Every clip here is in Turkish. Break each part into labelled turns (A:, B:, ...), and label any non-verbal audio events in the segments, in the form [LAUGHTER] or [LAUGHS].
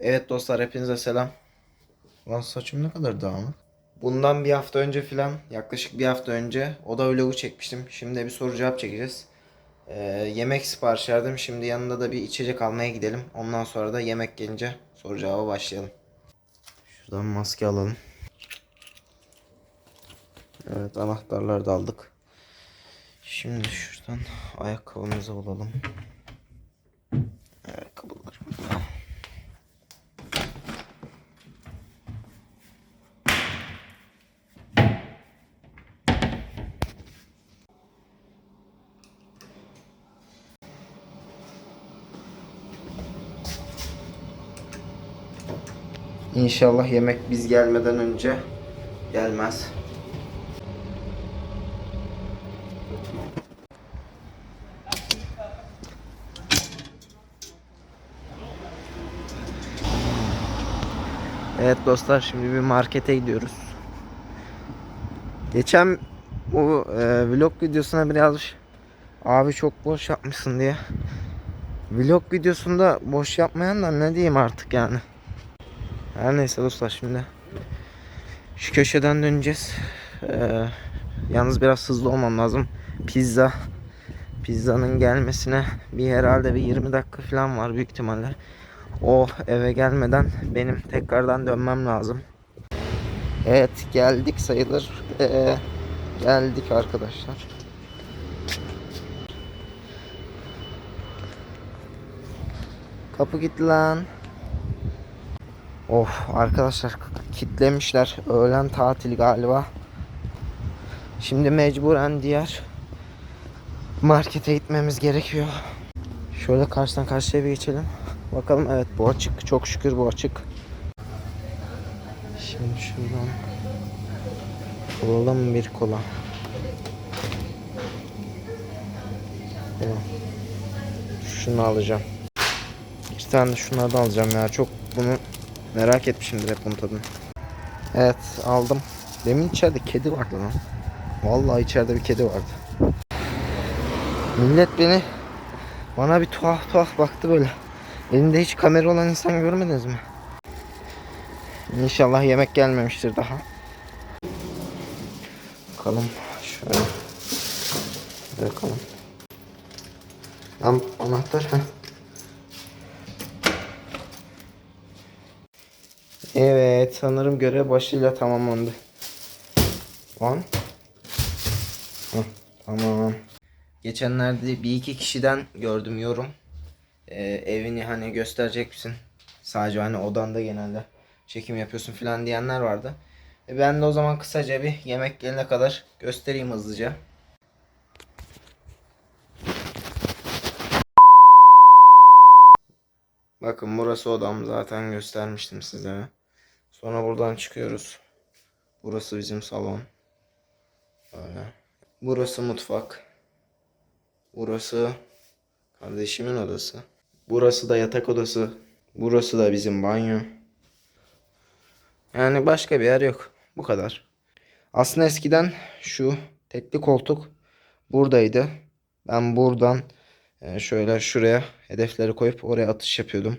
A: Evet dostlar hepinize selam. Lan saçım ne kadar dağınık. Bundan bir hafta önce filan yaklaşık bir hafta önce oda vlogu çekmiştim. Şimdi bir soru cevap çekeceğiz. Ee, yemek sipariş verdim. Şimdi yanında da bir içecek almaya gidelim. Ondan sonra da yemek gelince soru cevaba başlayalım. Şuradan maske alalım. Evet anahtarları da aldık. Şimdi şuradan ayakkabımızı alalım. İnşallah yemek biz gelmeden önce gelmez. Evet dostlar şimdi bir markete gidiyoruz. Geçen bu e, vlog videosuna bir yazmış. Abi çok boş yapmışsın diye. Vlog videosunda boş yapmayan da ne diyeyim artık yani. Her neyse dostlar şimdi şu köşeden döneceğiz. Ee, yalnız biraz hızlı olmam lazım. Pizza pizzanın gelmesine bir herhalde bir 20 dakika falan var büyük ihtimalle. O eve gelmeden benim tekrardan dönmem lazım. Evet geldik sayılır. Ee, geldik arkadaşlar. Kapı gitti lan. Of arkadaşlar kitlemişler. Öğlen tatil galiba. Şimdi mecburen diğer markete gitmemiz gerekiyor. Şöyle karşıdan karşıya bir geçelim. Bakalım evet bu açık. Çok şükür bu açık. Şimdi şuradan alalım bir kola. Kola. Şunu alacağım. İki tane de şunlardan alacağım ya. Çok bunu merak etmişimdir hep bunun tadını. Evet aldım. Demin içeride kedi vardı lan. Vallahi içeride bir kedi vardı. Millet beni bana bir tuhaf tuhaf baktı böyle. Elinde hiç kamera olan insan görmediniz mi? İnşallah yemek gelmemiştir daha. Bakalım şöyle. Bakalım. Lan anahtar ha. Evet sanırım görev başıyla tamamlandı. Lan. Heh, tamam. Geçenlerde bir iki kişiden gördüm yorum. Ee, evini hani gösterecek misin? Sadece hani odanda genelde çekim yapıyorsun falan diyenler vardı. E ben de o zaman kısaca bir yemek gelene kadar göstereyim hızlıca. Bakın burası odam zaten göstermiştim size. Sonra buradan çıkıyoruz. Burası bizim salon. Böyle. Burası mutfak. Burası kardeşimin odası. Burası da yatak odası. Burası da bizim banyo. Yani başka bir yer yok. Bu kadar. Aslında eskiden şu tekli koltuk buradaydı. Ben buradan e, şöyle şuraya hedefleri koyup oraya atış yapıyordum.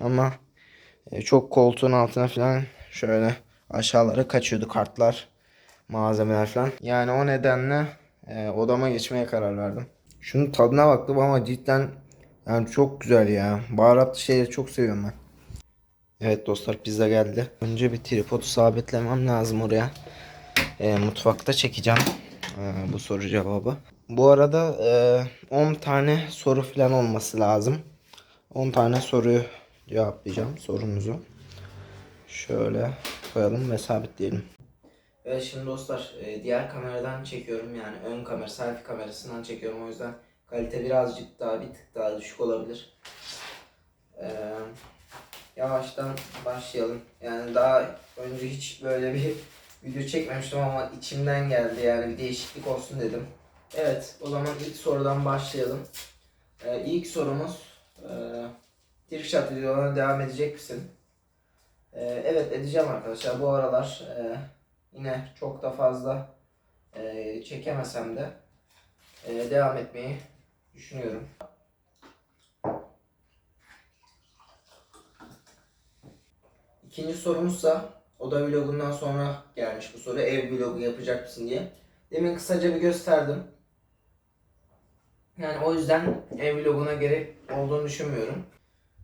A: Ama çok koltuğun altına falan şöyle aşağılara kaçıyordu kartlar, malzemeler falan. Yani o nedenle e, odama geçmeye karar verdim. Şunun tadına baktım ama cidden yani çok güzel ya. Baharatlı şeyleri çok seviyorum ben. Evet dostlar pizza geldi. Önce bir tripodu sabitlemem lazım oraya. E, mutfakta çekeceğim e, bu soru cevabı. Bu arada e, 10 tane soru falan olması lazım. 10 tane soruyu cevaplayacağım sorunuzu. Şöyle koyalım ve sabitleyelim. Evet şimdi dostlar e, diğer kameradan çekiyorum yani ön kamera selfie kamerasından çekiyorum o yüzden kalite birazcık daha bir tık daha düşük olabilir. Ee, yavaştan başlayalım. Yani daha önce hiç böyle bir [LAUGHS] video çekmemiştim ama içimden geldi yani bir değişiklik olsun dedim. Evet o zaman ilk sorudan başlayalım. Ee, ilk sorumuz e, Trickshot videolarına devam edecek misin? Ee, evet edeceğim arkadaşlar. Bu aralar e, yine çok da fazla e, çekemesem de e, devam etmeyi düşünüyorum. İkinci sorumuzsa o da vlogundan sonra gelmiş bu soru. Ev vlogu yapacak mısın diye. Demin kısaca bir gösterdim. Yani o yüzden ev vloguna gerek olduğunu düşünmüyorum.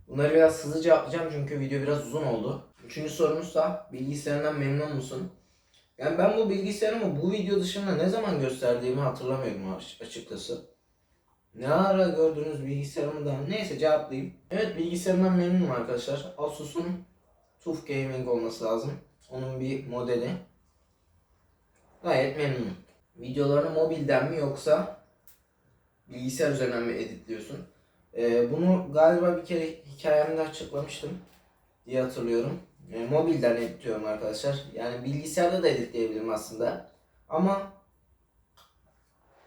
A: Bunları biraz hızlı cevaplayacağım çünkü video biraz uzun oldu. Üçüncü sorumuzsa bilgisayarından memnun musun? Yani ben bu bilgisayarımı bu video dışında ne zaman gösterdiğimi hatırlamıyorum aç- açıkçası. Ne ara gördüğünüz bilgisayarımı da neyse cevaplayayım. Evet bilgisayarımdan memnunum arkadaşlar. Asus'un TUF Gaming olması lazım. Onun bir modeli. Gayet memnunum. Videolarını mobilden mi yoksa bilgisayar üzerinden mi editliyorsun? Ee, bunu galiba bir kere hikayemde açıklamıştım diye hatırlıyorum. Ee, mobilden editliyorum arkadaşlar. Yani bilgisayarda da editleyebilirim aslında. Ama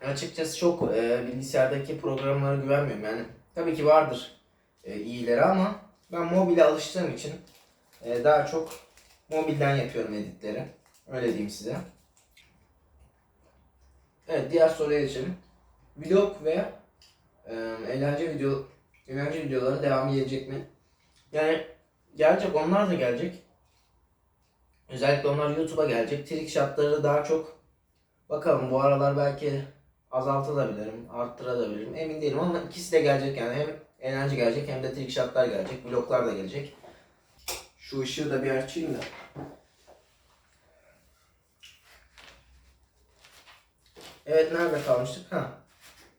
A: açıkçası çok e, bilgisayardaki programlara güvenmiyorum. Yani tabii ki vardır e, iyileri ama ben mobile alıştığım için e, daha çok mobilden yapıyorum editleri. Öyle diyeyim size. Evet diğer soruya geçelim. Vlog ve e, eğlence video eğlence videoları devamı gelecek mi? Yani gelecek onlar da gelecek. Özellikle onlar YouTube'a gelecek. Trick shotları daha çok bakalım bu aralar belki azaltabilirim, arttırabilirim. Emin değilim ama ikisi de gelecek yani. Hem eğlence gelecek hem de trick shotlar gelecek. Vloglar da gelecek. Şu ışığı da bir açayım da. Evet nerede kalmıştık? Ha.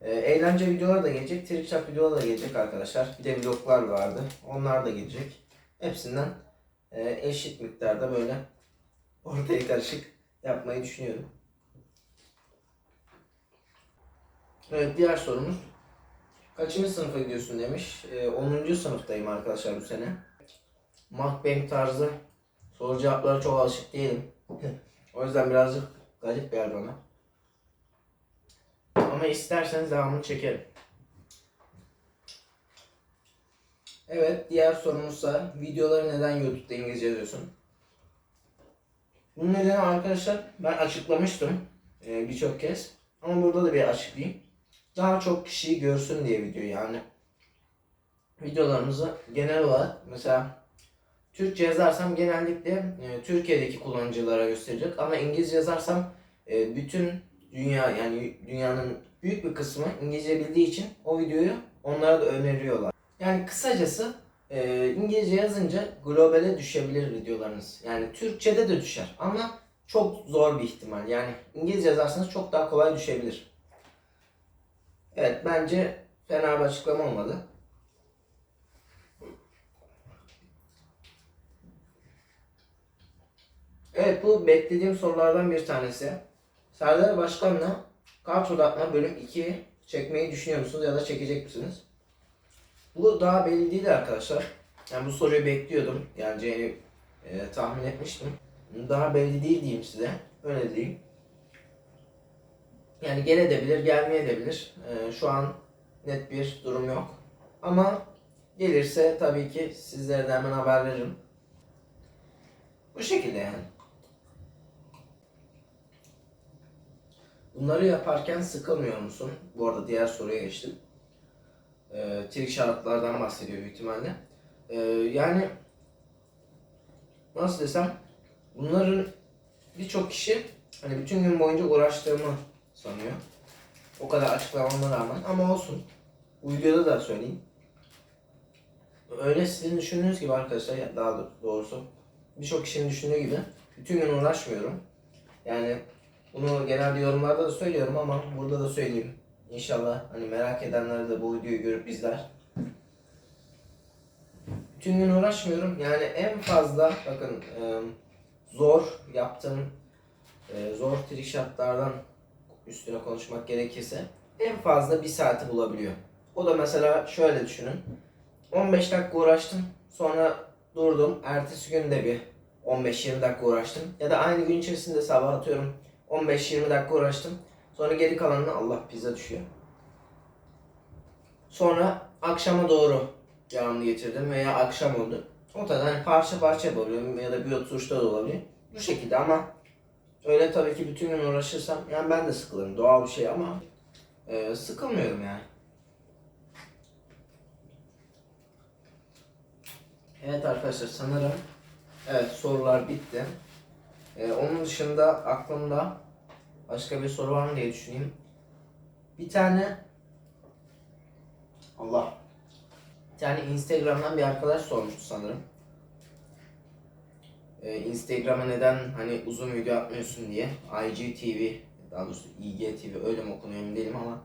A: Ee, eğlence videoları da gelecek, trick shot videoları da gelecek arkadaşlar. Bir de vloglar vardı. Onlar da gelecek. Hepsinden e, eşit miktarda böyle ortaya karışık yapmayı düşünüyorum. Evet diğer sorumuz. Kaçıncı sınıfa gidiyorsun demiş. Ee, 10. sınıftayım arkadaşlar bu sene. Mukbang tarzı soru cevaplara çok alışık değilim. [LAUGHS] o yüzden birazcık garip geldi bana. Ama isterseniz devamını çekerim. Evet, diğer sorumuzsa videoları neden YouTube'da İngilizce yazıyorsun? Bunun nedeni arkadaşlar ben açıklamıştım e, birçok kez. Ama burada da bir açıklayayım. Daha çok kişiyi görsün diye video yani. Videolarımızı genel olarak mesela Türkçe yazarsam genellikle e, Türkiye'deki kullanıcılara gösterecek ama İngilizce yazarsam e, bütün dünya yani dünyanın büyük bir kısmı İngilizce bildiği için o videoyu onlara da öneriyorlar. Yani kısacası e, İngilizce yazınca globale düşebilir videolarınız. Yani Türkçe'de de düşer ama çok zor bir ihtimal. Yani İngilizce yazarsanız çok daha kolay düşebilir. Evet bence fena bir açıklama olmadı. Evet bu beklediğim sorulardan bir tanesi. Serdar Başkan'la Kart Odatma bölüm 2 çekmeyi düşünüyor musunuz ya da çekecek misiniz? Bu daha belli değil arkadaşlar. Yani bu soruyu bekliyordum. Geleceğini e, tahmin etmiştim. Daha belli değil diyeyim size. Öyle diyeyim. Yani gelebilir, gelmeyebilir. E, şu an net bir durum yok. Ama gelirse tabii ki sizlere de hemen haber veririm. Bu şekilde yani. Bunları yaparken sıkılmıyor musun? Bu arada diğer soruya geçtim. Ee, trik şartlardan bahsediyor büyük ihtimalle. Ee, yani nasıl desem bunların birçok kişi hani bütün gün boyunca uğraştığımı sanıyor. O kadar açıklamama rağmen ama olsun. Bu videoda da söyleyeyim. Öyle sizin düşündüğünüz gibi arkadaşlar daha doğrusu birçok kişinin düşündüğü gibi bütün gün uğraşmıyorum. Yani bunu genelde yorumlarda da söylüyorum ama burada da söyleyeyim. İnşallah hani merak edenler de bu videoyu görüp izler. Bütün gün uğraşmıyorum. Yani en fazla bakın e, zor yaptığım e, zor trik shotlardan üstüne konuşmak gerekirse en fazla bir saati bulabiliyor. O da mesela şöyle düşünün. 15 dakika uğraştım. Sonra durdum. Ertesi gün de bir 15-20 dakika uğraştım. Ya da aynı gün içerisinde sabah atıyorum 15-20 dakika uğraştım. Sonra geri kalanını Allah pizza düşüyor. Sonra akşama doğru devamlı getirdim veya akşam oldu. O da hani parça parça yapabiliyorum ya da bir oturuşta da olabilir. Bu şekilde ama öyle tabii ki bütün gün uğraşırsam yani ben de sıkılırım doğal bir şey ama e, sıkılmıyorum yani. Evet arkadaşlar sanırım Evet sorular bitti. Ee, onun dışında aklımda başka bir soru var mı diye düşüneyim. Bir tane Allah bir tane Instagram'dan bir arkadaş sormuştu sanırım. Ee, Instagram'a neden hani uzun video atmıyorsun diye. IGTV daha doğrusu IGTV öyle mi okunuyor emin değilim ama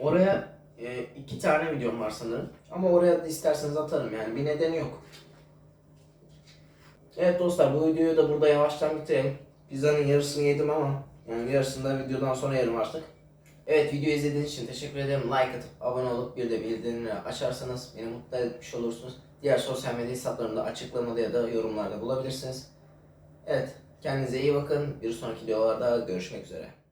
A: Oraya e, iki tane videom var sanırım. Ama oraya da isterseniz atarım yani bir nedeni yok. Evet dostlar bu videoyu da burada yavaştan bitirelim. Pizzanın yarısını yedim ama yani yarısını da videodan sonra yerim artık. Evet videoyu izlediğiniz için teşekkür ederim. Like atıp abone olup bir de bildirimleri açarsanız beni mutlu etmiş olursunuz. Diğer sosyal medya hesaplarımda açıklamada ya da yorumlarda bulabilirsiniz. Evet kendinize iyi bakın. Bir sonraki videolarda görüşmek üzere.